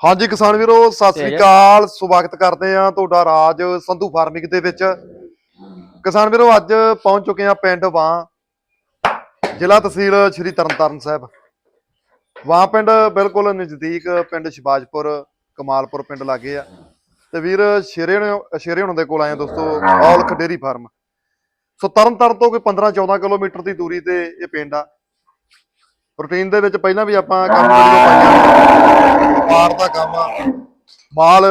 ਹਾਂਜੀ ਕਿਸਾਨ ਵੀਰੋ ਸਤਿ ਸ੍ਰੀ ਅਕਾਲ। ਸਵਾਗਤ ਕਰਦੇ ਆ ਤੁਹਾਡਾ ਰਾਜ ਸੰਧੂ ਫਾਰਮਿੰਗ ਦੇ ਵਿੱਚ। ਕਿਸਾਨ ਵੀਰੋ ਅੱਜ ਪਹੁੰਚ ਚੁੱਕੇ ਆ ਪਿੰਡ ਵਾਂ ਜ਼ਿਲ੍ਹਾ ਤਹਿਸੀਲ ਸ਼੍ਰੀ ਤਰਨਤਾਰਨ ਸਾਹਿਬ। ਵਾਂ ਪਿੰਡ ਬਿਲਕੁਲ ਨਜ਼ਦੀਕ ਪਿੰਡ ਸ਼ਿਵਾਜਪੁਰ ਕਮਾਲਪੁਰ ਪਿੰਡ ਲਾਗੇ ਆ। ਤੇ ਵੀਰ ਸ਼ੇਰੇ ਸ਼ੇਰੇ ਹੁਣਾਂ ਦੇ ਕੋਲ ਆਏ ਆ ਦੋਸਤੋ Aulakh dairy farm. So Tarn Taran ਤੋਂ ਕੋਈ 15 14 ਕਿਲੋਮੀਟਰ ਦੀ ਦੂਰੀ ਤੇ ਇਹ ਪਿੰਡ ਆ। ਪ੍ਰੋਟੀਨ ਦੇ ਵਿੱਚ ਪਹਿਲਾਂ ਵੀ ਆਪਾਂ ਕੰਮ ਵੀਡੀਓ ਪਾਈਆਂ ਵਪਾਰ ਦਾ ਕੰਮ ਆ। ਮਾਲ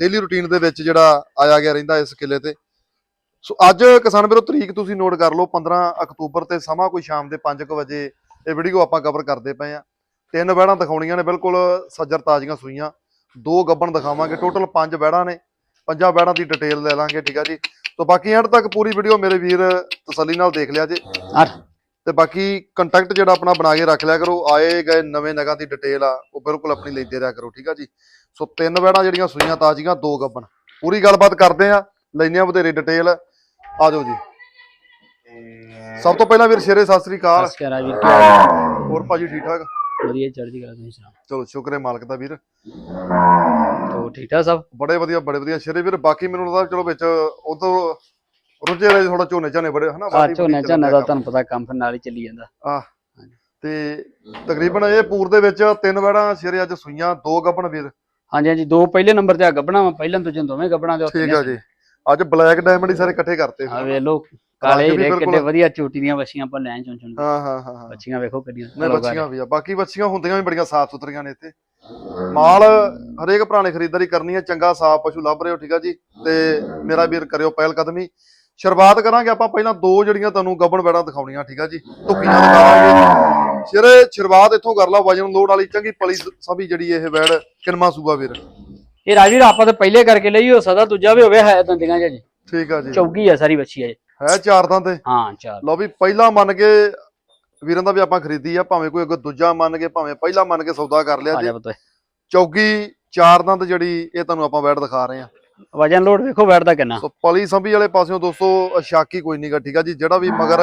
ਡੇਲੀ ਰੁਟੀਨ ਦੇ ਵਿੱਚ ਜਿਹੜਾ ਆਇਆ ਗਿਆ ਰਹਿੰਦਾ ਇਸ ਕਿਲੇ ਤੇ। ਸੋ ਅੱਜ ਕਿਸਾਨ ਵੀਰੋ, ਤਰੀਕ ਤੁਸੀਂ ਨੋਟ ਕਰ ਲਓ 15 ਅਕਤੂਬਰ ਤੇ ਸਮਾਂ ਕੋਈ ਸ਼ਾਮ ਦੇ 5:00 ਵਜੇ ਇਹ ਵੀਡੀਓ ਆਪਾਂ ਕਵਰ ਕਰਦੇ ਪਏ ਆ। ਤਿੰਨ ਵਹਿੜਾਂ ਦਿਖਾਉਣੀਆਂ ਨੇ, ਬਿਲਕੁਲ ਸੱਜਰ ਤਾਜ਼ੀਆਂ ਸੂਈਆਂ। ਦੋ ਗੱਬਣ ਦਿਖਾਵਾਂਗੇ ਟੋਟਲ ਪੰਜ ਵਹਿੜਾਂ ਨੇ। ਪੰਜਾਂ ਵਹਿੜਾਂ ਦੀ ਡਿਟੇਲ ਲੈ ਲਾਂਗੇ, ਠੀਕ ਆ ਜੀ। ਤੋਂ ਬਾਕੀ ਐਂਡ ਤੱਕ ਪੂਰੀ ਵੀਡੀਓ ਮੇਰੇ ਵੀਰ ਤਸੱਲੀ ਨਾਲ ਦੇਖ ਲਿਆ ਜੇ। ਤੇ ਬਾਕੀ ਕੰਟੈਕਟ ਜਿਹੜਾ ਆਪਣਾ ਬਣਾ ਕੇ ਰੱਖ ਲਿਆ ਕਰੋ ਆਏ ਗਏ ਨਵੇਂ ਨਗਾਂ ਦੀ ਡਿਟੇਲ ਆ ਉਹ ਬਿਲਕੁਲ ਆਪਣੀ ਲੈਂਦੇ ਰਿਹਾ ਕਰੋ ਠੀਕ ਆ ਜੀ? ਸੋ ਤਿੰਨ ਵਹਿੜਾਂ ਜਿਹੜੀਆਂ ਸੂਈਆਂ ਤਾਜ਼ੀਆਂ ਦੋ ਗੱਬਣ। ਪੂਰੀ ਗੱਲਬਾਤ ਕਰਦੇ ਆ ਲੈਂਦੇ ਆ ਵਧੇਰੇ ਡਿਟੇਲ ਆ ਜਾਓ ਜੀ। ਸਭ ਤੋਂ ਪਹਿਲਾਂ ਵੀਰ ਸ਼ੇਰੇ ਸਤਿ ਸ੍ਰੀ ਅਕਾਲ। ਵੀਰ? ਹੋਰ ਭਾਜੀ ਠੀਕ ਠਾਕ? ਵਧੀਆ ਚੜ੍ਹਦੀ ਕਲਾ ਤੁਸੀਂ ਸੁਣਾਓ? ਚਲੋ ਸ਼ੁਕਰ ਹੈ ਮਾਲਕ ਦਾ ਵੀਰ। ਤੋ ਠੀਕ ਠਾਕ ਸਭ? ਬੜੇ ਵਧੀਆ ਬੜੇ ਵਧੀਆ। ਸ਼ੇਰੇ ਵੀਰ ਬਾਕੀ ਮੈਨੂੰ ਲੱਗਦਾ ਚਲੋ ਵਿੱਚ ਉਦੋਂ ਰੁੱਝੇ ਰਹੇ ਥੋੜਾ ਝੋਨੇ ਝਾਨੇ ਬੜੇ ਹਨਾ ਆ ਵਾਢੀ ਝੋਨੇ ਵੂਢੀ ਝਾਨੇ ਦਾ। ਤੁਹਾਨੂੰ ਪਤਾ ਕੰਮ ਫਿਰ ਨਾਲ ਹੀ ਚੱਲੀ ਜਾਂਦਾ। ਆਹ ਤੇ ਤਕਰੀਬਨ ਇਹ ਪੂਰ ਦੇ ਵਿੱਚ ਤਿੰਨ ਵਹਿੜਾਂ ਸ਼ੇਰੇ ਅੱਜ ਸੂਈਆਂ ਦੋ ਗੱਬਣ ਵੀਰ। ਹਾਂਜੀ ਹਾਂਜੀ ਦੋ ਪਹਿਲੇ ਨੰਬਰ ਤੇ ਆ ਗੱਬਣਾ ਵਾ ਪਹਿਲਾਂ ਤੋਂ ਦੋਵੇਂ ਗੱਬਣਾ ਦੇ ਠੀਕ ਆ ਜੀ। ਅੱਜ ਬਲੈਕ ਡਾਇਮੰਡ ਹੀ ਸਾਰੇ ਇਕੱਠੇ ਕਰਤੇ ਆ। ਵੇ ਲੋ ਕਾਲੇ ਰੰਗ ਵੀ ਹੀਰੇ ਬਿਲਕੁਲ- ਕਿੱਡੇ ਵਧੀਆ ਚੋਟੀ ਦੀਆਂ ਵੱਛੀਆਂ ਆਪਾਂ ਲੈਣ ਚੁਣ ਚੁਣ ਕੇ। ਹਾਂ ਹਾਂ ਹਾਂ ਹਾਂ। ਵੇਖੋ ਕਿੱਡੀਆਂ ਨਹੀਂ ਬੱਚੀਆਂ ਵੀ ਆ। ਬਾਕੀ ਬੱਚੀਆਂ ਹੁੰਦੀਆਂ ਵੀ ਬੜੀਆਂ ਸਾਫ਼ ਸੁਥਰੀਆਂ ਨੇ ਇੱਥੇ। ਮਾਲ ਹਰੇਕ ਭਰਾ ਨੇ ਖਰੀਦਦਾਰੀ ਕਰਨੀ ਹੈ ਚੰਗਾ ਸਾਫ਼ ਪਸ਼ੂ ਲੱਭ ਰਹੇ ਹੋ ਠੀਕ ਆ ਜੀ। ਤੇ ਮੇਰਾ ਵੀਰ ਕਰਿਓ ਪਹਿਲ ਕਦਮੀ। ਸ਼ੁਰੂਆਤ ਕਰਾਂਗੇ ਆਪਾਂ ਪਹਿਲਾਂ ਦੋ ਜਿਹੜੀਆਂ ਤੁਹਾਨੂੰ ਗੱਬਣ ਵੈੜਾਂ ਦਿਖਾਉਣੀਆਂ ਠੀਕ ਆ ਜੀ? ਧੁੱਕੀਆਂ ਦਿਖਾਵਾਂਗੇ ਸਿਰੇ ਸ਼ੁਰੂਆਤ ਇੱਥੋਂ ਕਰ ਲਾ ਵਜਨ ਲੋਡ ਵਾਲੀ ਚੰਗੀ ਪਲੀ ਸਭੀ ਜਿਹੜੀ ਇਹ ਵੈੜ ਕਿਨਮਾ ਸੂਆ ਵੀਰ। ਇਹ ਰਾਜਵੀਰ ਆਪਾਂ ਤਾਂ ਪਹਿਲੇ ਕਰਕੇ ਲਈ ਹੋ ਸਕਦਾ ਦੂਜਾ ਵੀ ਹੋਵੇ ਹੈ ਦੰਦੀਆਂ ਜੀ ਠੀਕ ਆ ਜੀ। ਚੌਗੀ ਆ ਸਾਰੀ ਵੱਛੀ ਆ ਜੀ ਹੈ ਚਾਰ ਤਾਂ ਤੇ? ਹਾਂ ਚਾਰ। ਲਓ ਵੀ ਪਹਿਲਾ ਮੰਨ ਕੇ ਵੀਰਾਂ ਦਾ ਵੀ ਆਪਾਂ ਖਰੀਦੀ ਆ ਭਾਵੇਂ ਕੋਈ ਅੱਗੇ ਦੂਜਾ ਮੰਨ ਕੇ ਭਾਵੇਂ ਪਹਿਲਾ ਮੰਨ ਕੇ ਸੌਦਾ ਕਰ ਲਿਆ ਜੀ। ਚੌਗੀ ਚਾਰ ਦੰਦ ਜਿਹੜੀ ਇਹ ਤੁਹਾਨੂੰ ਆਪਾਂ ਵੈੜ ਦਿਖਾ ਰਹੇ ਆ। ਵਜਨ ਲੋਡ ਵੇਖੋ ਬੈਠਦਾ ਕਿੰਨਾ। ਸੋ ਪਲੀ ਸੰਭੀ ਵਾਲੇ ਪਾਸਿਓਂ ਦੋਸਤੋ ਸ਼ਾਕੀ ਕੋਈ ਨਹੀਂਗਾ ਠੀਕ ਆ ਜੀ ਜਿਹੜਾ ਵੀ ਮਗਰ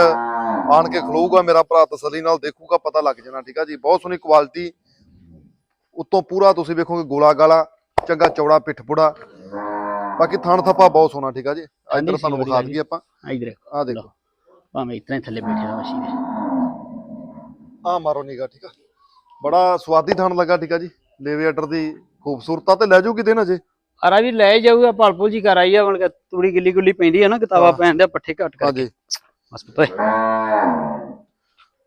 ਆਣ ਕੇ ਖਲੋਊਗਾ ਮੇਰਾ ਭਰਾ ਤਸੱਲੀ ਨਾਲ ਦੇਖੂਗਾ ਪਤਾ ਲੱਗ ਜਾਣਾ ਠੀਕ ਆ ਜੀ। ਬਹੁਤ ਸੋਹਣੀ ਕੁਆਲਿਟੀ ਉੱਤੋਂ ਪੂਰਾ ਤੁਸੀਂ ਵੇਖੋਗੇ ਗੋਲਾ ਗਾਲਾ ਚੰਗਾ ਚੌੜਾ ਪਿੱਠ ਪੁੜਾ। ਬਾਕੀ ਥਣ ਥੱਪਾ ਬਹੁਤ ਸੋਹਣਾ ਠੀਕ ਆ ਜੀ। ਇੱਧਰ ਤੁਹਾਨੂੰ ਵਿਖਾ ਦਈਏ ਆਪਾਂ। ਇਧਰ ਆਹ ਦੇਖੋ। ਭਾਵੇਂ ਇਤਨਾ ਹੀ ਥੱਲੇ ਬੈਠੇ ਦਾ ਵੱਛੀ ਦੇ ਆ ਮਾਰੋ ਨਿਗਾ ਠੀਕ ਆ। ਬੜਾ ਸਵਾਦੀ ਥਣ ਲੱਗਾ ਠੀਕ ਆ ਜੀ। ਲੇਵੇ ਅਟਰ ਦੀ ਖੂਬਸੂਰਤਾ ਤੇ ਲੈ ਜਾਊਗੀ ਦਿਨ ਅਜੇ। ਅਰਾ ਵੀ ਲੈ ਜਾਊਗਾ ਭਲਪੁਲ ਜੀ ਕਰ ਆਈ ਆ ਹੁਣ ਤੂੜੀ ਗਿੱਲੀ ਗੁੱਲੀ ਪੈਂਦੀ ਆ ਨਾ ਕਿਤਾਬਾਂ। ਪੈਣ ਦੇ ਪੱਠੇ ਘੱਟ ਕਰ ਹਾਂਜੀ। ਬਸ ਪਤਾ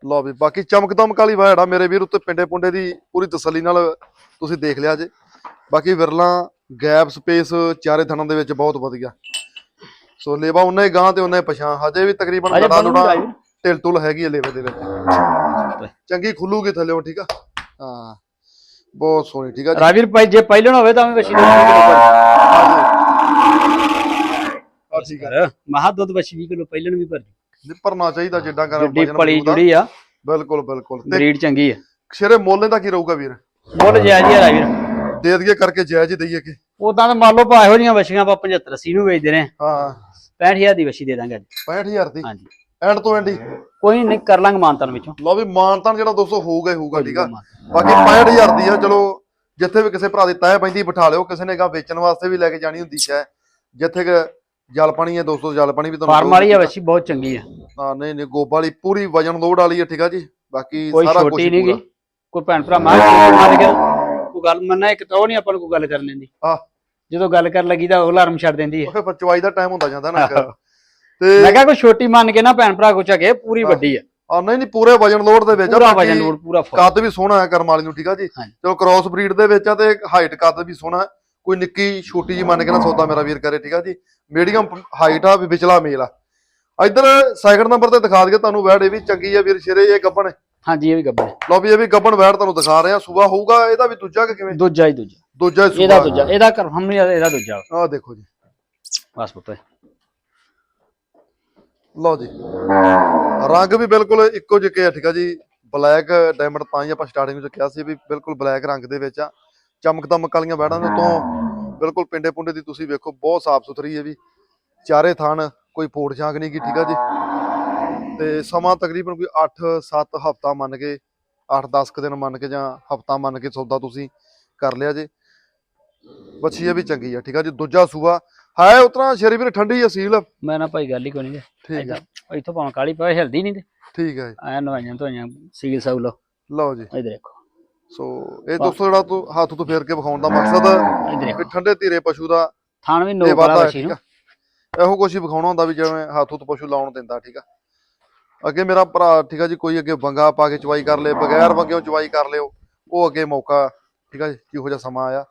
ਲਓ ਵੀ ਬਾਕੀ ਚਮਕ ਦਮਕ ਵਾਲੀ ਵਾੜਾ ਮੇਰੇ ਵੀਰ ਉੱਤੇ ਪਿੰਡੇ ਪੁੰਡੇ ਦੀ ਪੂਰੀ ਤਸੱਲੀ ਨਾਲ ਤੁਸੀਂ ਦੇਖ ਲਿਆ ਜੇ। ਬਾਕੀ ਵਿਰਲਾ ਗੈਪ ਸਪੇਸ ਚਾਰੇ ਥਣਾਂ ਦੇ ਵਿੱਚ ਬਹੁਤ ਵਧੀਆ। ਸੋ ਲੇਵਾ ਉਹਨੇ ਗਾਂ ਤੇ ਉਹਨੇ ਪਛਾਂ ਹਜੇ ਵੀ ਤਕਰੀਬਨ ਲੜਾ ਲੁੜਾ ਰਾਜਵੀਰ। ਢਿਲ ਟੁਲ ਹੈਗੀ ਲੇਵੇ ਦੇ ਵਿੱਚ। ਚੰਗੀ ਖੁੱਲੂਗੀ ਥੱਲੇ ਠੀਕ ਆ? ਹਾਂ। ਬਹੁਤ ਸੋਹਣੀ ਠੀਕ ਆ ਜੀ? ਰਾਵੀਰ ਭਾਈ ਜੇ ਪਹਿਲਣ ਹੋਵੇ ਤਾਂ ਮੈਂ ਵਸ਼ੀ ਦੇ 20 ਕਿਲੋ ਆ ਠੀਕ ਆ। ਮਹਾ ਦੁੱਧ ਵਸ਼ੀ 20 ਕਿਲੋ ਪਹਿਲਣ ਵੀ ਭਰ ਨਹੀਂ ਭਰਨਾ ਚਾਹੀਦਾ ਜਿੱਦਾਂ ਕਰ ਜਿੱਡੀ ਪਲੀ ਜੁੜੀ ਆ। ਬਿਲਕੁਲ ਬਿਲਕੁਲ। ਤੇ ਬਰੀਡ ਚੰਗੀ ਆ। ਸ਼ੇਰੇ ਮੁੱਲ ਦਾ ਕੀ ਰਹੂਗਾ ਵੀਰ? ਮੁੱਲ ਜਾਇਜ਼ ਹੀ ਆ ਰਾਵੀਰ। ਦੇ ਦਈਏ ਕਰਕੇ ਜਾਇਜ਼ ਹੀ ਦਈਏ ਕਿ? ਉਦਾਂ ਤਾਂ ਮੰਨ ਲਓ ਇਹੋ ਜੀਆਂ ਵਸ਼ੀਆਂ ਆਪਾਂ 75 80 ਨੂੰ ਵੇਚਦੇ ਨੇ। ਹਾਂ। 65000 ਦੀ ਵਸ਼ੀ ਦੇ ਦਾਂਗੇ ਅੱਜ। 65000 ਦੀ? ਹਾਂਜੀ। ਐਂਡ ਤੋਂ ਐਂਡ ਹੀ। ਕੋਈ ਨਹੀਂ ਕਰ ਲਾਂਗੇ ਮਾਨਤਨ ਵਿੱਚੋਂ। ਲਓ ਵੀ ਮਾਨਤਾਨ ਜਿਹੜਾ ਦੋਸਤੋ ਹੋਊਗਾ ਹੀ ਹੋਊਗਾ ਠੀਕ ਆ? ਬਾਕੀ 65000 ਦੀ ਆ ਚਲੋ ਜਿੱਥੇ ਵੀ ਕਿਸੇ ਭਰਾ ਦੀ ਤੈਅ ਪੈਂਦੀ ਬਿਠਾ ਲਿਓ। ਕਿਸੇ ਨੇ ਗਾ ਵੇਚਣ ਵਾਸਤੇ ਵੀ ਲੈ ਕੇ ਜਾਣੀ ਹੁੰਦੀ ਹੈ। ਜਿੱਥੇ ਕਿ ਜਲ ਪਾਣੀ ਹੈ ਦੋਸਤੋ ਜਲ ਪਾਣੀ ਵੀ ਫਾਰਮ ਵਾਲੀ ਆ ਵਸ਼ੀ ਬਹੁਤ ਚੰਗੀ ਆ। ਹਾਂ ਨਹੀਂ ਨਹੀਂ ਗੋਬਾ ਵਾਲੀ ਪੂਰੀ ਵਜਨ ਲੋਡ ਵਾਲੀ ਹੈ ਠੀਕ ਆ ਜੀ? ਬਾਕੀ ਕੋਈ ਸਾਰਾ ਕੁਝ ਛੋਟੀ ਨਹੀਂ ਗੀ। ਕੋਈ ਭੈਣ ਭਰਾ ਮਾਰ ਮਾਰ ਗਿਆ ਕੋਈ ਗੱਲ। ਮੰਨਣਾ ਇੱਕ ਤਾਂ ਉਹ ਨਹੀਂ ਆਪਾਂ ਨੂੰ ਕੋਈ ਗੱਲ ਕਰਨ ਦਿੰਦੀ। ਆਹ। ਜਦੋਂ ਗੱਲ ਕਰਨ ਲੱਗੀ ਤਾਂ ਉਹ ਅਲਾਰਮ ਛੱਡ ਦਿੰਦੀ ਹੈ ਫਿਰ ਚਵਾਈ ਦਾ ਟਾਈਮ ਹੁੰਦਾ ਜਾਂਦਾ ਨਾ ਇੱਕ। ਤੇ ਮੈਂ ਕਿਹਾ ਕੋਈ ਛੋਟੀ ਮੰਨ ਕੇ ਨਾ ਭੈਣ ਭਰਾ ਕੋ ਚੱਕੇ ਪੂਰੀ ਵੱਡੀ ਆ। ਆ ਨਹੀਂ ਨਹੀਂ ਪੂਰੇ ਵਜਨ ਲੋਡ ਦੇ ਵਿੱਚ ਆ, ਪੂਰਾ ਬਾਕੀ ਵਜਨ ਲੋਡ ਪੂਰਾ ਫੁੱਲ ਕੱਦ ਵੀ ਸੋਹਣਾ ਹੈ ਕਰਮ ਵਾਲੀ ਨੂੰ ਠੀਕ ਆ ਜੀ? ਹਾਂਜੀ। ਚਲੋ ਕ੍ਰਾਸ ਬਰੀਡ ਦੇ ਵਿੱਚ ਆ ਤੇ ਹਾਈਟ ਕੱਦ ਵੀ ਸੋਹਣਾ ਹੈ। ਕੋਈ ਨਿੱਕੀ ਛੋਟੀ ਜੀ ਮੰਨ ਕੇ ਨਾ ਸੌਦਾ ਮੇਰਾ ਵੀਰ ਕਰੇ ਠੀਕ ਆ ਜੀ? ਮੀਡੀਅਮ ਹਾਈਟ ਆ ਵੀ ਵਿਚਲਾ ਮੇਲ ਆ। ਇੱਧਰ ਸੈਕਿੰਡ ਨੰਬਰ ਤੇ ਦਿਖਾ ਦਈਏ ਤੁਹਾਨੂੰ ਵੈੜ ਇਹ ਵੀ ਚੰਗੀ ਆ ਵੀਰ ਸ਼ੇਰੇ ਇਹ ਗੱਬਣ। ਹਾਂਜੀ ਇਹ ਵੀ ਗੱਬੜ ਹੈ। ਲਓ ਵੀ ਇਹ ਵੀ ਗੱਬਣ ਵੈੜ ਤੁਹਾਨੂੰ ਦਿਖਾ ਰਹੇ ਆ ਸੂਆ ਹੋਊਗਾ ਇਹਦਾ ਵੀ ਦੂਜਾ ਕਿ ਕਿਵੇਂ? ਦੂਜਾ ਹੀ ਦੂਜਾ। ਦੂਜਾ ਹੀ ਇਹਦਾ ਸੂਆ ਦੂਜਾ ਇਹਦਾ ਕਨਫਰਮ ਨਹੀਂ ਇਹਦਾ ਦੂਜਾ। ਆਹ ਦੇਖੋ ਜੀ। ਬਸ ਪੁੱਤ। ਲਓ ਜੀ। ਰੰਗ ਵੀ ਬਿਲਕੁਲ ਇੱਕੋ ਜਿਹੇ ਆ, ਠੀਕ ਆ ਜੀ। ਬਲੈਕ ਡਾਇਮੰਡ ਤਾਂ ਹੀ ਆਪਾਂ ਸਟਾਰਟਿੰਗ ਵਿੱਚ ਕਿਹਾ ਸੀ ਵੀ ਬਿਲਕੁਲ ਬਲੈਕ ਰੰਗ ਦੇ ਵਿੱਚ ਆ। ਚਮਕ ਦਮਕ ਵਾਲੀਆਂ ਵੈੜਾਂ ਦੇ ਤੋਂ ਬਿਲਕੁਲ ਪਿੰਡੇ ਪੁੰਡੇ ਦੀ ਤੁਸੀਂ ਵੇਖੋ, ਬਹੁਤ ਸਾਫ਼ ਸੁਥਰੀ ਹੈ ਵੀ। ਚਾਰੇ ਥਣ ਕੋਈ ਪੋੜ ਜਾਂਗ ਨਹੀਂ ਗੀ ਠੀਕ ਆ ਜੀ। ਤੇ ਸਮਾਂ ਤਕਰੀਬਨ ਕੋਈ 8-7 ਹਫ਼ਤਾ ਮੰਨ ਕੇ 8-10 ਦਿਨ ਮੰਨ ਕੇ ਜਾਂ ਹਫ਼ਤਾ ਮੰਨ ਕੇ ਸੌਦਾ ਤੁਸੀਂ ਕਰ ਲਿਆ ਜੇ। ਬੱਚੀ ਇਹ ਵੀ ਚੰਗੀ ਆ, ਠੀਕ ਆ ਜੀ। ਦੂਜਾ ਸੂਆ ਹੈ ਉਤਰਾ ਸ਼ੇਰੀ ਵੀਰ ਠੰਡੀ ਆ ਸੀਲ ਮੈਂ ਨਾ ਭਾਈ ਗੱਲ ਹੀ ਕੋਈ ਨਹੀਂ ਠੀਕ ਇੱਥੋਂ ਭਾਵੇਂ ਕਾਲੀ ਪਵੇ ਹਿਲਦੀ ਨਹੀਂ ਤੇ। ਠੀਕ ਹੈ। ਐ ਨਵਾਈਆਂ ਧੋਈਆਂ ਸੀਲ ਸਾਊ ਲੋ ਲਓ ਜੀ। ਇਧਰ ਦੇਖੋ। ਸੋ ਇਹ ਦੋਸਤੋ ਜਿਹੜਾ ਤੂੰ ਹੱਥ ਤੋਂ ਫੇਰ ਕੇ ਵਿਖਾਉਣ ਦਾ ਮਕਸਦ ਦੇਖੋ। ਠੰਡੇ ਧੀਰੇ ਪਸ਼ੂ ਦਾ ਥਾਣ ਵੀ ਇਹ ਨੋਕ ਵਾਲਾ ਠੀਕ ਨੂੰ ਇਹੋ ਹੀ ਵਿਖਾਉਣਾ ਹੁੰਦਾ ਵੀ ਜਿਵੇਂ ਹੱਥ ਤੋਂ ਪਸ਼ੂ ਲਾਉਣ ਦਿੰਦਾ ਠੀਕ ਆ। ਅੱਗੇ ਮੇਰਾ ਭਰਾ ਠੀਕ ਆ ਜੀ ਕੋਈ ਅੱਗੇ ਵੰਗਾ ਪਾ ਕੇ ਚਵਾਈ ਕਰ ਲੇ ਬਗੈਰ ਵੰਗਿਓ ਚਵਾਈ ਕਰ ਲਿਓ ਉਹ ਅੱਗੇ ਮੌਕਾ ਠੀਕ ਆ ਜੀ ਕਿਹੋ ਜਿਹਾ ਸਮਾਂ ਆਇਆ।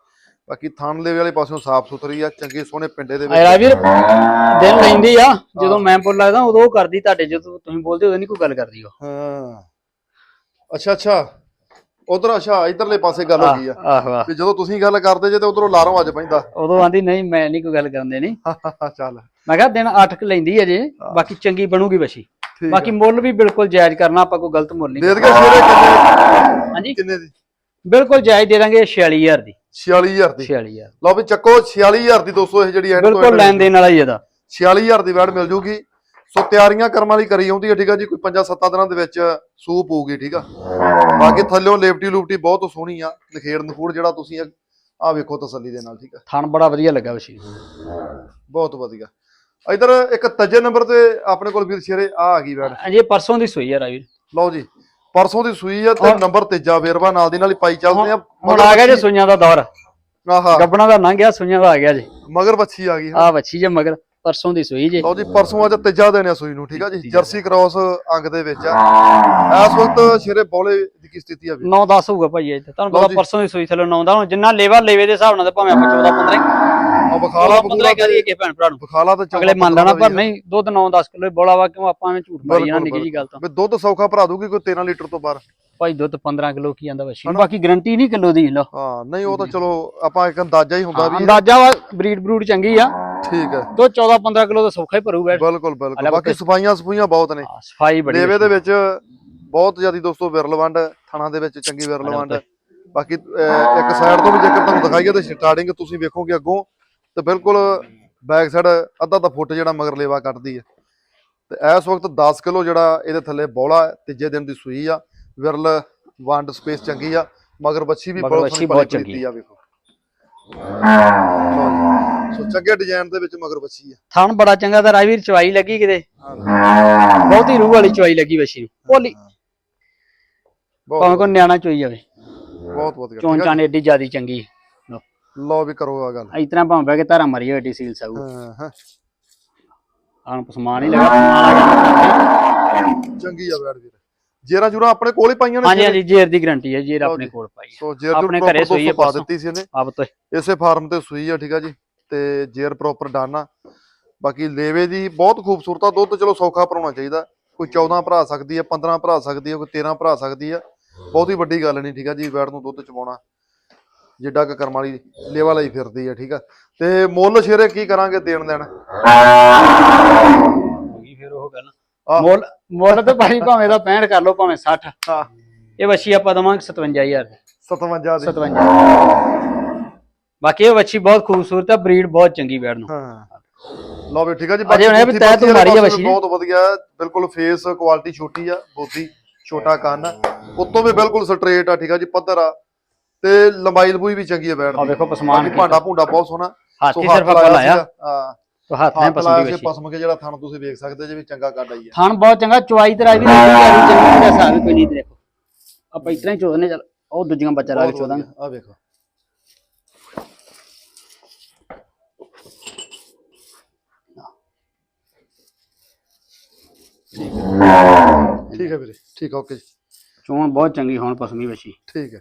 ਬਾਕੀ ਥਣ ਦੇ ਵਾਲੇ ਪਾਸਿਓਂ ਸਾਫ਼ ਸੁਥਰੀ ਆ ਚੰਗੇ ਸੋਹਣੇ ਪਿੰਡੇ ਦੇ ਵਿੱਚ। ਵੀਰ ਦਿਨ ਲੈਂਦੀ ਆ ਜਦੋਂ ਮੈਂ ਬੋਲ ਲੱਗਦਾ ਉਦੋਂ ਉਹ ਕਰਦੀ ਤੁਹਾਡੇ ਜਦੋਂ ਤੁਸੀਂ ਬੋਲਦੇ ਉਦੋਂ ਨਹੀਂ ਕੋਈ ਗੱਲ ਕਰਦੀ ਉਹ। ਹਾਂ। ਅੱਛਾ ਅੱਛਾ। ਉਧਰ ਅੱਛਾ ਇਧਰਲੇ ਪਾਸੇ ਗੱਲ ਹੋ ਗਈ ਆ। ਆਹੋ ਆਹ। ਵੀ ਜਦੋਂ ਤੁਸੀਂ ਗੱਲ ਕਰਦੇ ਜੇ ਤੇ ਉਧਰੋਂ ਲਾਰੋਂ ਵੱਜ ਪੈਂਦਾ। ਉਦੋਂ ਆਂਦੀ ਨਹੀਂ ਮੈਂ ਨਹੀਂ ਕੋਈ ਗੱਲ ਕਰਦੇ ਨਹੀਂ। ਚੱਲ। ਮੈਂ ਕਿਹਾ ਦਿਨ 8 ਕ ਲੈਂਦੀ ਅਜੇ ਬਾਕੀ ਚੰਗੀ ਬਣੂਗੀ ਠੀਕ ਬਾਕੀ ਮੁੱਲ ਵੀ ਬਿਲਕੁਲ ਜਾਇਜ਼ ਕਰਨਾ ਆਪਾਂ ਕੋਈ ਗਲਤ ਮੁੱਲ ਨਹੀਂ ਦੇ ਦਗੇ ਸ਼ੇਰੇ ਕਿੰਨੇ? ਹਾਂਜੀ। ਕਿੰਨੇ ਦੀ? ਬਿਲਕੁਲ ਜਾਇਜ਼ ਦੇ ਦਾਂਗੇ 46000 ਦੀ। 46000 ਦੀ। 46000 ਲਓ ਵੀ ਚੱਕੋ 46000 ਦੀ ਦੋਸਤੋ ਇਹ ਜਿਹੜੀ ਐਂਡ ਤੋਂ ਬਿਲਕੁਲ ਲੈਣ ਦੇਣ ਵਾਲਾ ਹੀ ਇਹਦਾ। 46000 ਦੀ ਵੈਟ ਮਿਲ ਜੂਗੀ। ਸੋ ਤਿਆਰੀਆਂ ਕਰਮਾਂ ਲਈ ਕਰੀ ਆਉਂਦੀ ਹੈ ਠੀਕ ਆ ਜੀ? ਕੋਈ 5-7 ਦਿਨਾਂ ਦੇ ਵਿੱਚ ਸੂਪ ਹੋਊਗੀ ਠੀਕ ਆ? ਬਾਕੀ ਥੱਲਿਓਂ ਲੇਪਟੀ ਲੂਪਟੀ ਬਹੁਤ ਸੋਹਣੀ ਆ ਨਖੇੜ ਨਖੂੜ ਜਿਹੜਾ ਤੁਸੀਂ ਆ ਵੇਖੋ ਤਸੱਲੀ ਦੇ ਨਾਲ ਠੀਕ ਆ? ਥਣ ਬੜਾ ਵਧੀਆ ਲੱਗਾ ਬੱਚੀ ਬਹੁਤ ਵਧੀਆ। ਇਧਰ ਇੱਕ ਤੱਜੇ ਨੰਬਰ ਤੇ ਆਪਣੇ ਕੋਲ ਵੀਰ ਸ਼ੇਰੇ ਆ ਆ ਗਈ ਵੈਟ ਅਜੇ ਪਰਸੋਂ ਦੀ ਸੋਈ ਆ ਰਾਵੀਰ ਲਓ ਜੀ ਪਰਸੋਂ ਦੀ ਸੂਈ ਆ ਤੇ ਨੰਬਰ ਤੇਜਾ ਵੇਰਵਾ ਨਾਲ ਦੀ ਨਾਲ ਹੀ ਪਾਈ ਚੱਲਦੇ ਆ ਹੁਣ ਆ ਗਿਆ ਜੇ ਸੂਈਆਂ ਦਾ ਦੌਰ। ਆਹਾ। ਗੱਬਣਾ ਦਾ ਲੰਘ ਗਿਆ ਦਾ ਆ ਗਿਆ ਜੀ। ਮਗਰ ਵੱਛੀ ਆ ਗਈ ਆ ਵੱਛੀ ਜੇ ਮਗਰ ਪਰਸੋਂ ਦੀ ਸੂਈ ਜੀ। ਲਓ ਜੀ ਪਰਸੋਂ ਅੱਜ ਤੇਜਾ ਦੇਣਿਆ ਸੂਈ ਨੂੰ ਠੀਕ ਆ ਜੀ? ਜਰਸੀ ਕ੍ਰਾਸ ਅੰਗ ਦੇ ਵਿੱਚ ਆ। ਇਸ ਵਕਤ ਸ਼ੇਰੇ ਬੋਲੇ ਦੀ ਕੀ ਸਥਿਤੀ ਆ ਵੀ? 9 10 ਹੋਊਗਾ ਭਾਈ ਇਹ ਤੁਹਾਨੂੰ ਪਤਾ ਪਰਸੋਂ ਦੀ ਸੂਈ ਥੱਲੇ 9 ਦਾ ਜਿੰਨਾ ਲੇਵਾ ਲੇਵੇ ਦੇ ਹਿਸਾਬ ਨਾਲ ਤੇ ਭਾਵੇਂ ਆਪਾਂ 14 15 ਵਿਖਾਲਾ ਬਗੂਰਾ ਕਰੀਏ ਕਿ ਭੈਣ ਭਰਾ ਨੂੰ। ਵਿਖਾਲਾ ਤਾਂ ਅਗਲੇ ਮੰਨ ਲੈਣਾ ਪਰ ਨਹੀਂ ਦੁੱਧ 9-10 ਕਿਲੋ ਬੋਲਾ ਵਾ ਕਿਉਂ ਆਪਾਂ ਐਵੇਂ ਝੂਠ ਮਾਰੀ ਜਾਣਾ ਨਿੱਕੀ ਜੀ ਗੱਲ ਤਾਂ। ਵੀ ਦੁੱਧ ਸੌਖਾ ਭਰਾ ਦੂਗੀ ਕੋਈ 13 ਲੀਟਰ ਤੋਂ ਬਾਹਰ। ਭਾਈ ਦੁੱਧ 15 ਕਿਲੋ ਕੀ ਜਾਂਦਾ ਵਸ਼ੀ। ਬਾਕੀ ਗਰੰਟੀ ਨਹੀਂ ਕਿਲੋ ਦੀ ਲੋ ਹਾਂ ਨਹੀਂ ਉਹ ਤਾਂ ਚਲੋ ਆਪਾਂ ਇੱਕ ਅੰਦਾਜ਼ਾ ਹੀ ਹੁੰਦਾ ਵੀ ਅੰਦਾਜ਼ਾ ਵਾ ਬਰੀਡ ਬਰੂਡ ਚੰਗੀ ਆ। ਠੀਕ ਹੈ। ਦੋ 14 15 ਕਿਲੋ ਤਾਂ ਸੌਖਾ ਹੀ ਭਰੂਗਾ ਬਿਲਕੁਲ ਬਿਲਕੁਲ। ਬਾਕੀ ਸਫਾਈਆਂ ਸਫਾਈਆਂ ਬਹੁਤ ਨੇ। ਸਫ਼ਾਈ ਬੜੀ ਲੇਵੇ ਦੇ ਵਿੱਚ ਬਹੁਤ ਜ਼ਿਆਦੀ ਦੋਸਤੋ ਵਿਰਲ ਵੰਡ ਥਾਣਾ ਦੇ ਵਿੱਚ ਚੰਗੀ ਵਿਰਲਵੰਡ ਬਾਕੀ ਇੱਕ ਸਾਈਡ ਤੋਂ ਵੀ ਜੇਕਰ ਤੁਹਾਨੂੰ ਦਿਖਾਈਏ ਤਾਂ ਸਟਾਰਟਿੰਗ ਤੁਸੀਂ ਵੇਖੋਗੇ ਅੱਗੋਂ। ਤੇ ਬਿਲਕੁਲ ਬੈਕ ਸਾਈਡ ਅੱਧਾ ਅੱਧਾ ਫੁੱਟ ਜਿਹੜਾ ਮਗਰ ਲੇਵਾ ਕੱਢਦੀ ਹੈ। ਤੇ ਇਸ ਵਕਤ 10 ਕਿਲੋ ਜਿਹੜਾ ਇਹਦੇ ਥੱਲੇ ਬੌਲਾ ਹੈ, ਤੀਜੇ ਦਿਨ ਦੀ ਸੂਈ ਆ ਵਿਰਲ ਵੰਡ ਸਪੇਸ ਚੰਗੀ ਆ ਮਗਰ ਬੱਚੀ ਵੀ ਬਹੁਤ ਬਹੁਤ ਚੰਗੀ ਆ ਵੇਖੋ। ਸੋ ਚੰਗੇ ਡਿਜ਼ਾਈਨ ਦੇ ਵਿੱਚ ਮਗਰ ਬੱਚੀ ਆ। ਥਣ ਬੜਾ ਚੰਗਾ ਤਾਂ ਰਾਜਵੀਰ ਚਵਾਈ ਲੱਗੀ ਕਿਤੇ? ਬਹੁਤੀ ਰੂਹ ਵਾਲੀ ਚਵਾਈ ਲੱਗੀ ਬੱਚੀ ਨੂੰ। ਭੋਲੀ। ਬਹੁਤ ਕੋਈ ਨਿਆਣਾ ਚੋਈ ਜਾਵੇ। ਬਹੁਤ ਵਧੀਆ। ਚੋਂ ਠੀਕ ਆ ਚਾਂ ਏਡੀ ਜਿਆਦੀ ਚੰਗੀ। ਲਓ। ਲਓ ਵੀ ਕਰੋ ਆ ਗੱਲ। ਇਸ ਤਰ੍ਹਾਂ ਭਾਵੇਂ ਬਹਿ ਕੇ ਧਾਰਾ ਮਰੀ ਹੋਈ ਏਡੀ ਸੀਲ ਸਾਊ। ਹਾਂ ਹਾਂ। ਆਣ ਪਸਮਾਨ ਹੀ ਲਗਾ ਚੰਗੀ ਆ ਬੈਠ ਵੀਰ। ਜੇਰਾ ਜੁਰਾ ਆਪਣੇ ਕੋਲ ਹੀ ਪਾਈਆਂ ਨੇ ਹਾਂਜੀ? ਹਾਂਜੀ ਜੇਰ ਦੀ ਗਾਰੰਟੀ ਹੈ ਜੇਰ ਆਪਣੇ। ਕੋਲ ਪਾਈ ਹੈ। ਸੋ ਜੇਰ ਆਪਣੇ ਘਰੇ ਸੂਈ ਹੈ ਪਾ। ਦਿੱਤੀ ਸੀ ਇਹਨੇ। ਆਪ ਤੋਂ ਇਸੇ ਫਾਰਮ ਤੇ ਸੂਈ ਆ ਠੀਕ ਆ ਜੀ। ਤੇ ਜੇਰ ਪ੍ਰੋਪਰ ਡਾਨਾ। ਬਾਕੀ ਲੇਵੇ ਦੀ ਬਹੁਤ ਖੂਬਸੂਰਤ ਆ। ਦੁੱਧ ਚਲੋ ਸੌਖਾ ਭਰਾਉਣਾ ਚਾਹੀਦਾ। ਕੋਈ 14 ਭਰਾ ਸਕਦੀ ਆ 15 ਭਰਾ ਸਕਦੀ ਆ ਕੋਈ 13 ਭਰਾ ਸਕਦੀ ਆ। ਬਹੁਤੀ ਵੱਡੀ ਗੱਲ ਨਹੀਂ ਠੀਕ ਆ ਜੀ ਵੈੜ ਨੂੰ ਦੁੱਧ ਚਵਾਉਣਾ ਜਿੱਡਾ ਕ ਕਰਮ ਵਾਲੀ ਲੇਵਾ ਲਈ ਫਿਰਦੀ ਆ ਠੀਕ ਆ। ਤੇ ਮੁੱਲ ਸ਼ੇਰੇ ਕੀ ਕਰਾਂਗੇ ਦੇਣ ਦੇਣ? ਹੋ ਗਈ ਫਿਰ ਉਹ ਗੱਲ। ਆਹ। ਮੁੱਲ ਮੁੱਲ ਤੇ ਭਾਈ ਭਾਵੇਂ ਦਾ 65 ਕਰ ਲਓ ਭਾਵੇਂ 60 ਹਾਂ। ਇਹ ਵੱਛੀ ਆਪਾਂ ਦਵਾਂਗੇ 57000 ਦੀ। 57 ਦੀ। 57 ਬਾਕੀ ਇਹ ਵੱਛੀ ਬਹੁਤ ਖੂਬਸੂਰਤ ਹੈ ਬਰੀਡ ਬਹੁਤ ਚੰਗੀ ਬੈੜ ਨੂੰ। ਹਾਂ। ਲਓ ਵੀ ਠੀਕ ਆ ਜੀ ਅਜੇ ਹੁਣ ਇਹ ਵੀ ਤਹਿ ਤੋਂ ਮਾਰੀ ਆ ਨੇ। ਬਹੁਤ ਵਧੀਆ ਬਿਲਕੁਲ ਫੇਸ ਕੁਆਲਿਟੀ ਛੋਟੀ ਆ ਬੋਦੀ ਛੋਟਾ ਕੰਨ ਆ। ਉੱਤੋਂ ਵੀ ਬਿਲਕੁਲ ਸਟ੍ਰੇਟ ਆ ਠੀਕ ਆ ਜੀ ਪੱਧਰ ਆ। ਤੇ ਲੰਬਾਈ ਲੰਬੂਈ ਵੀ ਚੰਗੀ ਆ ਬੈਠ ਆ ਦੀ। ਵੇਖੋ ਪਸਮਾਨ ਬਾਕੀ ਭਾਂਡਾ ਭੁੰਡਾ ਬਹੁਤ ਸੋਹਣਾ। ਹਾਥੀ ਸਿਰਫ ਆਪਾਂ ਲਾਇਆ ਹਾਂ। ਤੋ ਹੱਥ ਨੇ ਲਾਇਆ ਸੀ ਵੱਛੀ ਪਸਮ ਕੇ ਜਿਹੜਾ ਥਣ ਤੁਸੀਂ ਵੇਖ ਸਕਦੇ ਜੇ ਵੀ ਚੰਗਾ ਕੱਢ ਆਈ ਆ। ਥਣ ਬਹੁਤ ਚੰਗਾ ਚੁਆਈ ਤੇ ਰਾਜੀ ਨਹੀਂ ਚੰਗੀ ਦਾ ਹੀ ਕੋਈ ਨਹੀਂ ਦੇਖੋ। ਆਪਾਂ ਇਤਨਾ ਹੀ ਚੋਦਨੇ ਚੱਲ ਉਹ ਦੂਜੀਆਂ ਬੱਚਾ ਲਾ ਕੇ ਚੋਦਾਂਗੇ। ਆ ਵੇਖੋ। ਠੀਕ ਹੈ ਵੀਰੇ ਠੀਕ ਓਕੇ ਚੋਣ ਬਹੁਤ ਚੰਗੀ ਹੁਣ ਪਸਮੀ ਵੱਛੀ। ਠੀਕ ਹੈ।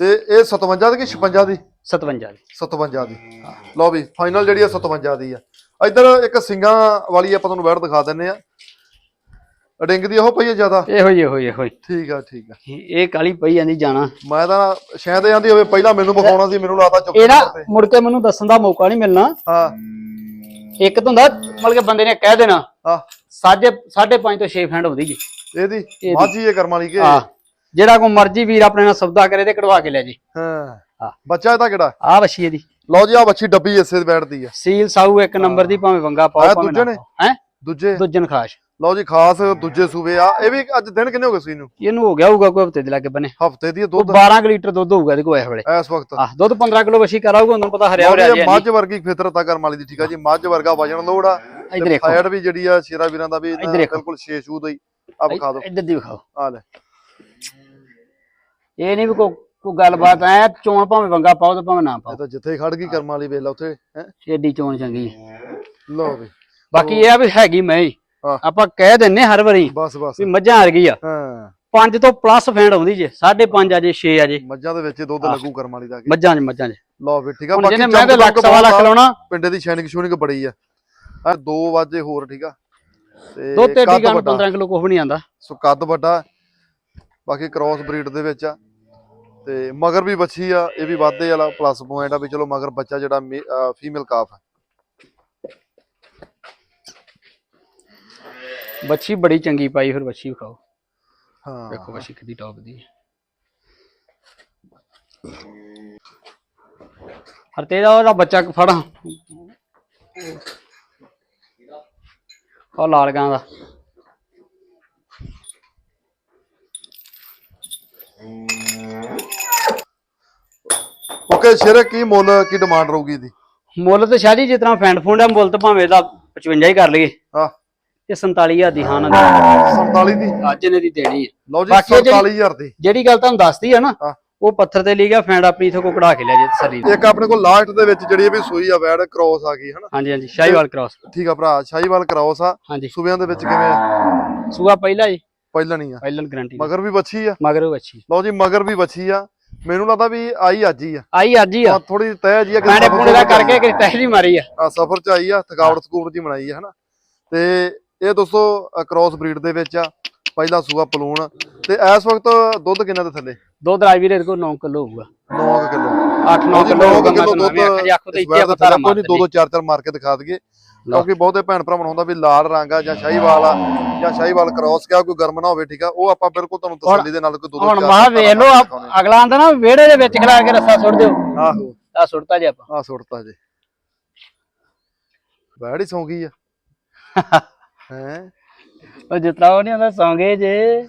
ਤੇ ਇਹ 57 ਦੀ ਕਿ 56 ਦੀ? 57 ਦੀ। 57 ਦੀ। ਲਓ ਵੀ ਫਾਈਨਲ ਜਿਹੜੀ ਆ 57 ਦੀ ਆ। ਇੱਧਰ ਇੱਕ ਸਿੰਘਾਂ ਵਾਲੀ ਆਪਾਂ ਤੁਹਾਨੂੰ ਵੈੜ ਦਿਖਾ ਦਿੰਨੇ ਆ। ਅਡਿੰਗ ਦੀ ਉਹ ਪਈ ਆ ਜ਼ਿਆਦਾ? ਇਹੋ ਹੀ ਇਹੋ ਹੀ ਇਹੋ ਹੀ ਠੀਕ ਆ ਠੀਕ ਆ। ਇਹ ਕਾਲੀ ਪਈ ਜਾਂਦੀ ਜਾਣਾ। ਮੈਂ ਤਾਂ ਸ਼ਾਇਦ ਆਂਦੀ ਹੋਵੇ ਪਹਿਲਾਂ ਮੈਨੂੰ ਵਿਖਾਉਣਾ ਸੀ ਮੈਨੂੰ ਲੱਗਦਾ ਚੁੱਪ ਇਹ ਨਾ ਕਰਕੇ। ਮੁੜ ਕੇ ਮੈਨੂੰ ਦੱਸਣ ਦਾ ਮੌਕਾ ਨਹੀਂ ਮਿਲਣਾ। ਹਾਂ। ਇੱਕ ਤਾਂ ਹੁੰਦਾ ਮਤਲਬ ਕਿ ਬੰਦੇ ਨੇ ਕਹਿ ਦੇਣਾ ਹਾਂ। ਸਾਢੇ ਸਾਢੇ ਪੰਜ ਤੋਂ 6 ਫੈਂਡ ਹੁੰਦੀ ਜੀ। ਇਹਦੀ? ਇਹਦੀ। ਮਾਝੀ ਇਹ ਕਰਮ ਵਾਲੀ ਕੇ? ਆ ਜਿਹੜਾ ਕੋ ਮਰਜ਼ੀ ਵੀਰ ਆਪਣੇ ਨਾਲ ਸੌਦਾ ਕਰੇ ਤੇ ਕਢਵਾ ਕੇ ਲੈ ਜੀ। ਹਾਂ। ਬੱਚਾ ਇਹਦਾ ਕਿਹੜਾ? ਆ ਵੱਛੀ ਇਹਦੀ। ਲਓ ਜੀ ਆ ਬੱਚੀ ਡੱਬੀ ਇਸੇ ਬੈਠਦੀ ਆ। ਸੀਲ ਸਾਊ ਇੱਕ ਨੰਬਰ ਦੀ ਭਾਵੇਂ ਵੰਗਾ ਆਹ ਪਾਓ ਭਾਵੇਂ ਦੂਜੇ ਨੇ? ਹੈ? ਦੂਜੇ? ਦੂਜਨ ਖਾਸ਼। ਲਓ ਜੀ ਖਾਸ ਦੂਜੇ ਸੂਬੇ ਆ। ਇਹ ਵੀ ਅੱਜ ਦਿਨ ਕਿੰਨੇ ਹੋ ਗਏ ਸੀ ਇਹਨੂੰ? ਇਹਨੂੰ ਹੋ ਗਿਆ ਹੋਊਗਾ ਕੋਈ ਹਫ਼ਤੇ ਦੇ ਲੱਗੇ ਬਨੇ। ਹਫ਼ਤੇ ਦੀ ਇਹ ਉਹ ਦੁੱਧ? 12 ਕੁ ਲੀਟਰ ਦੁੱਧ ਹੋਊਗਾ ਇਹਦੇ ਕੋਲ ਇਸ ਵੇਲੇ। ਇਸ ਵਕਤ। ਆਹ ਦੁੱਧ 15 ਕਿਲੋ ਵਸ਼ੀ ਕਰਾਊਗਾ ਉਹਨੂੰ ਪਤਾ ਹਰਿਆ ਲਓ ਹਰਿਆ ਜੀ, ਜਿਹਾ ਮੱਝ ਵਰਗੀ ਫਿਤਰਤ ਆ ਕਰਮ ਵਾਲੀ ਦੀ ਠੀਕ ਆ ਜੀ? ਮੱਝ ਵਰਗਾ ਵਜਨ ਲੋੜ ਆ। ਇੱਧਰ ਦੇਖੋ। ਫਾਇਰ ਵੀ ਜਿਹੜੀ ਆ ਸ਼ੇਰਾ ਵੀਰਾਂ ਦਾ ਵੀ। ਬਿਲਕੁਲ ਛੇ ਛੂ ਦਾ ਹੀ। ਆ ਵਿਖਾ ਦਿਓ। ਇੱਧਰ ਦੀ ਵਿਖਾਓ। ਆ ਲੈ। ਇਹ ਨਹੀਂ ਵੀ ਕੋਈ ਕੋਈ ਗੱਲਬਾਤ ਐ ਚੋਣ ਭਾਵੇਂ ਵੰਗਾ ਪਾਓ ਤੇ ਭਾਵੇਂ ਨਾ ਇਹ ਪਾਓ। ਤਾਂ ਜਿੱਥੇ ਖੜ ਗਈ ਕਰਮ ਵਾਲੀ ਵੇਖ ਲਾ ਉੱਥੇ ਹੈ? ਏਡੀ ਚੋਣ ਚੰਗੀ ਹੈ ਲਓ ਵੀ। ਬਾਕੀ ਇਹ ਆ ਵੀ ਹੈਗੀ ਮੈਂ ਹੀ। ਹਾਂ। ਆਪਾਂ ਕਹਿ ਦਿੰਨੇ ਹਰ ਵਾਰੀ ਬਸ ਬਸ। ਵੀ ਮੱਝਾਂ ਆ ਗਈ ਆ। ਹਾਂ। ਪੰਜ ਤੋਂ ਪਲੱਸ ਫੈਂਡ ਆਉਂਦੀ ਜੇ 5.5 ਅਜੇ 6 ਅਜੇ ਮੱਝਾਂ ਦੇ ਵਿੱਚ ਹੀ ਦੁੱਧ। ਲੱਗੂ ਕਰਮ ਵਾਲੀ ਦਾ ਮੱਝਾਂ 'ਚ ਮੱਝਾਂ 'ਚ। ਲਓ ਵੀ ਠੀਕ ਆ। ਹੁਣ ਜਿਹਨੇ ਮੈਂ ਤੇ ਲੱਖ ਸਵਾ ਲੱਖ ਆ, ਲਾਉਣਾ। ਪਿੰਡੇ ਦੀ ਸ਼ੈਨਿੰਗ ਸ਼ੂਨਿੰਗ ਬੜੀ ਆ। ਆ 2 ਵਜੇ ਹੋਰ ਠੀਕ ਆ। ਤੇ ਕੱਦ ਆ ਵੱਡਾ। 15 ਕਿਲੋ ਕੁਝ ਵੀ ਨਹੀਂ ਆਂਦਾ। ਸੋ ਕੱਦ ਵੱਡਾ। ਬਾਕੀ ਕ੍ਰਾਸ ਬਰੀਡ ਦੇ ਵਿੱਚ ਆ। ਤੇ ਮਗਰ ਵੀ ਬੱਚੀ ਆ ਇਹ ਵੀ ਵਾਧੇ ਵਾਲਾ ਪਲੱਸ ਪੁਆਇੰਟ ਆ ਵੀ ਚਲੋ ਮਗਰ ਬੱਚਾ ਜਿਹੜਾ ਫੀਮੇਲ ਕਾਫ ਆ। ਬੱਚੀ ਬੜੀ ਚੰਗੀ ਪਾਈ ਫਿਰ ਬੱਚੀ ਵਿਖਾਓ ਹਾਂ। ਵੇਖੋ ਬੱਚੀ ਕਿੱਡੀ ਟੌਪ ਦੀ ਹੈ ਹਰਤੇ ਦਾ ਉਹਦਾ ਬੱਚਾ ਫੜਾ। ਉਹ ਲਾਲ ਗਾਂ ਦਾ। ਓਕੇ ਸ਼ੇਰੇ ਕੀ ਮੁੱਲ ਕੀ ਡਿਮਾਂਡ ਰਹੂਗੀ ਇਹਦੀ? ਮੁੱਲ ਤੇ ਸ਼ਾਦੀ ਜਿਸ ਤਰ੍ਹਾਂ ਫੈਂਡ ਫੂੰਡ ਆ ਮੁੱਲ ਤਾਂ ਭਾਵੇਂ ਇਹਦਾ 55 ਹੀ ਕਰ ਲਈਏ। ਆ ਇਹ 47000 ਦੀ ਹਾਂ ਨਾ 47 ਦੀ? ਅੱਜ ਇਹਨੇ ਦੀ ਦੇਣੀ ਹੈ ਲਓ ਜੀ ਬਾਕੀ ਇਹ ਜਿਹੜੀ- 47000 ਦੀ। ਜਿਹੜੀ ਗੱਲ ਤੁਹਾਨੂੰ ਦੱਸਦੀ ਆ ਨਾ ਹਾਂ। ਉਹ ਪੱਥਰ ਤੇ ਲਈ ਗਿਆ ਫੈਂਡ ਆਪਣੀ ਇਥੋਂ ਕੋ ਕਢਾ ਕੇ ਲਿਆ ਜੇ ਤਸੱਲੀ ਨਾਲ। ਇੱਕ ਆਪਣੇ ਕੋਲ ਲਾਸਟ ਦੇ ਵਿੱਚ ਜਿਹੜੀ ਇਹ ਵੀ ਸੂਈ ਆ ਵੈੜ ਕ੍ਰਾਸ ਆ ਗਈ ਹਨਾ? ਹਾਂਜੀ ਹਾਂਜੀ ਸ਼ਾਹੀਵਾਲ ਕ੍ਰਾਸ ਠੀਕ ਆ ਭਰਾ ਸ਼ਾਹੀਵਾਲ ਕ੍ਰਾਸ ਆ। ਹਾਂਜੀ। ਸੂਬਿਆਂ ਦੇ ਵਿੱਚ ਕਿਵੇਂ ਆ? ਸੂਆ ਪਹਿਲਾ ਜੀ ਪਹਿਲਾਂ ਨਹੀਂ ਆ। ਪਹਿਲਨ ਗਰੰਟੀ ਮਗਰ ਵੀ ਬੱਚੀ ਆ। ਮਗਰ ਉਹ ਅੱਛੀ ਲਓ ਜੀ ਮਗਰ ਵੀ ਬੱਚੀ ਆ। ਮੈਨੂੰ ਲੱਗਦਾ ਵੀ ਆਈ ਅੱਜ ਹੀ ਆ। ਆਈ ਅੱਜ ਹੀ ਆ। ਥੋੜੀ ਤੈਅ ਜੀ ਆ ਕਿ ਮੈਨੇ ਪੁਣੇ ਦਾ ਕਰਕੇ ਕਿ ਤਹਿਰੀ ਮਾਰੀ ਆ। ਆ ਸਫਰ ਚ ਆਈ ਆ ਥਕਾਵਟ ਸਕੂਰ ਜੀ ਬਣਾਈ ਆ ਹਨਾ। ਤੇ ਇਹ ਦੋਸਤੋ ਕ੍ਰਾਸ ਬਰੀਡ ਦੇ ਵਿੱਚ ਆ ਪਹਿਲਾ ਸੂਆ ਪਲੂਣ। ਤੇ ਇਸ ਵਕਤ ਦੁੱਧ ਕਿੰਨਾ ਦੇ ਥੱਲੇ? ਦੋ ਦਰਾਜ ਵੀਰੇ ਕੋਲ 9 ਕਿਲੋ ਹੋਊਗਾ। 9 ਕਿਲੋ। 8-9 ਕਿਲੋ ਹੋਊਗਾ ਮੈਂ ਤੁਹਾਨੂੰ ਨਵੇਂ ਅੱਖ ਜਾਖੋ ਤੇ ਇੱਥੇ ਪਤਾ ਕੋਈ ਨਹੀਂ ਦੋ ਦੋ ਚਾਰ ਚਾਰ ਮਾਰ ਕੇ ਦਿਖਾ ਦਈਏ। ਕਿਉਂਕਿ ਬਹੁਤੇ ਭੈਣ ਭਰਾਵਾਂ ਨੂੰ ਹੁੰਦਾ ਵੀ ਲਾਲ ਰੰਗ ਆ ਜਾਂ ਸ਼ਾਹੀਵਾਲ ਆ ਜਾਂ ਸ਼ਾਹੀਵਾਲ ਕ੍ਰਾਸ ਕਿਆ ਕੋਈ ਗਰਮ ਨਾ ਹੋਵੇ ਠੀਕ ਆ? ਉਹ ਆਪਾਂ ਬਿਲਕੁਲ ਤੁਹਾਨੂੰ ਤਸੱਲੀ ਦੇ ਨਾਲ ਕੋਈ ਦੋ ਦੋ ਹੁਣ ਮਾ ਵੇਖ ਲਓ। ਅਗਲਾ ਆਂਦਾ ਨਾ ਵਿਹੜੇ ਦੇ ਵਿੱਚ ਖਿਲਾ ਕੇ ਰੱਸਾ ਸੁੱਟ ਦਿਓ। ਆਹੋ। ਆ ਸੁੱਟਤਾ ਜੇ ਆਪਾਂ। ਆ ਸੁੱਟਤਾ ਜੇ। ਬੈੜੀ ਸੌਂ ਗਈ ਆ। ਹੈ? ਉਹ ਜਿਤਨਾ ਉਹ ਨਹੀਂ ਹੁੰਦਾ ਸੌਂਗੇ ਜੇ।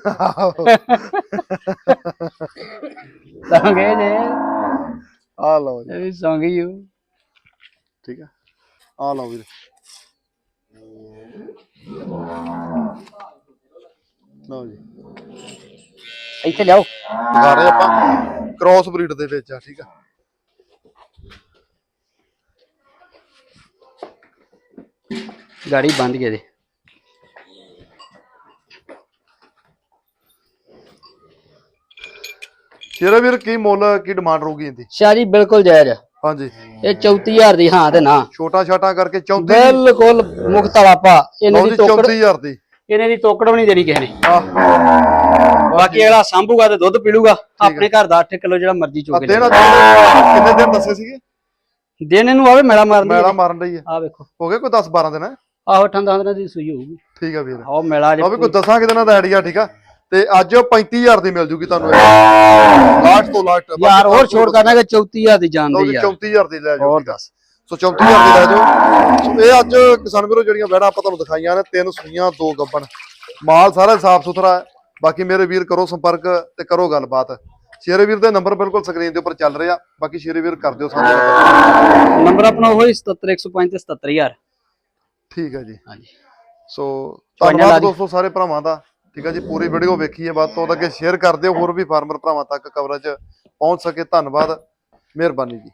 ਸੌਂਗੇ ਜੇ। ਆ ਲਓ ਜੀ। ਇਹ ਵੀ ਸੌਂ ਗਈ ਉਹ ਠੀਕ ਆ। ਆ ਲਓ ਵੀਰੇ। ਲਓ ਜੀ। ਇੱਥੇ ਲਿਆਓ। ਰਹੇ ਆਪਾਂ ਕ੍ਰਾਸ ਬਰੀਡ ਦੇ ਵਿੱਚ ਆ ਠੀਕ ਆ। ਗਾੜੀ ਬੰਦ ਗਏ ਦੇ ਸ਼ੇਰਾ ਵੀਰ ਕੀ ਮੁੱਲ ਕੀ ਡਿਮਾਂਡ ਰਹੂਗੀ ਇਹਦੀ? ਸ਼ਾਹ ਜੀ ਬਿਲਕੁਲ ਜਾਇਜ਼ ਆ। ਹਾਂਜੀ। ਇਹ 34000 ਦੀ ਹਾਂ ਤੇ ਨਾ। ਛੋਟਾ ਛਾਟਾ ਕਰਕੇ 34 ਬਿਲਕੁਲ ਮੁਕਤ ਵਾਲਾ ਪਾ। ਇਹਨੇ ਦੀ ਤੋਕੜ 34000 ਦੀ। ਇਹਨੇ ਦੀ ਤੋਕੜ ਵੀ ਨਹੀਂ ਦੇਣੀ ਕਿਸੇ ਨੇ। ਆਹ। ਬਾਕੀ ਅਗਲਾ ਸੰਭੂਗਾ ਤੇ ਦੁੱਧ ਪੀਲੂਗਾ। ਆਪਣੇ ਘਰ ਦਾ 8 ਕਿਲੋ ਜਿਹੜਾ ਮਰਜ਼ੀ ਅੱਜ ਕਿੰਨੇ ਦਿਨ ਦੱਸੇ ਸੀਗੇ? ਦਿਨ ਇਹਨੂੰ ਆਵੇ ਮੇਲਾ ਮਾਰਨ ਮੈਲਾ ਮਾਰਨ ਰਹੀ ਆ। ਆ ਵੇਖੋ। ਹੋ ਗਏ ਕੋਈ 10 12 ਦਿਨ? ਆਹੋ ਠੰਡਾ ਦਿਨਾਂ ਦੀ ਸੂਈ ਹੋਊਗੀ। ਠੀਕ ਆ ਵੀਰ। ਆਹ ਮੇਲਾ ਜੇ ਆ ਵੀ ਕੋਈ ਦਸਾਂ ਕਿ ਦਿਨਾਂ ਦਾ ਆਈਡੀਆ ਠੀਕ ਆ? ਤੇ ਅੱਜ 35000 ਦੀ ਮਿਲ ਜੂਗੀ ਤੁਹਾਨੂੰ ਲਾਸਟ ਤੋਂ ਲਾਸਟ। ਯਾਰ ਹੋਰ ਛੋੜ ਕਰਨਾ ਕਿ 34000 ਦੀ ਜਾਂਦੀ ਯਾਰ 34000 ਦੀ ਲੈ ਜਾਓ ਆ। ਸੋ 34000 ਦੀ ਲੈ ਜਾਓ। ਸੋ ਇਹ ਅੱਜ ਕਿਸਾਨ ਵੀਰੋ ਜਿਹੜੀਆਂ ਵੈੜਾਂ ਆਪਾਂ ਤੁਹਾਨੂੰ ਦਿਖਾਈਆਂ ਨੇ ਤਿੰਨ ਸੂਈਆਂ ਦੋ ਗੱਬਣ। ਮਾਲ ਸਾਰਾ ਸਾਫ਼ ਸੁਥਰਾ ਹੈ। ਬਾਕੀ ਮੇਰੇ ਵੀਰ ਕਰੋ ਸੰਪਰਕ ਤੇ ਕਰੋ ਗੱਲਬਾਤ। ਸ਼ੇਰੇ ਵੀਰ ਦੇ ਨੰਬਰ ਬਿਲਕੁਲ ਸਕਰੀਨ ਦੇ ਉੱਪਰ ਚੱਲ ਰਿਹਾ ਬਾਕੀ ਸ਼ੇਰੇ ਵੀਰ ਕਰ ਦਿਓ ਸਾਨੂੰ ਨੰਬਰ ਆਪਣਾ ਉਹੀ 77105 ਤੇ 77000 ਠੀਕ ਹੈ ਜੀ। ਹਾਂਜੀ। ਸੋ ਧੰਨਵਾਦ। ਦੋਸਤੋ ਸਾਰੇ ਭਰਾਵਾਂ ਦਾ। ਠੀਕ ਆ ਜੀ, ਪੂਰੀ ਵੀਡੀਓ ਵੇਖੀ ਹੈ, ਵੱਧ ਤੋਂ ਵੱਧ ਅੱਗੇ ਸ਼ੇਅਰ ਕਰ ਦਿਓ, ਹੋਰ ਵੀ ਫਾਰਮਰ ਭਰਾਵਾਂ ਤੱਕ ਕਵਰੇਜ ਪਹੁੰਚ ਸਕੇ। ਧੰਨਵਾਦ, ਮਿਹਰਬਾਨੀ ਜੀ।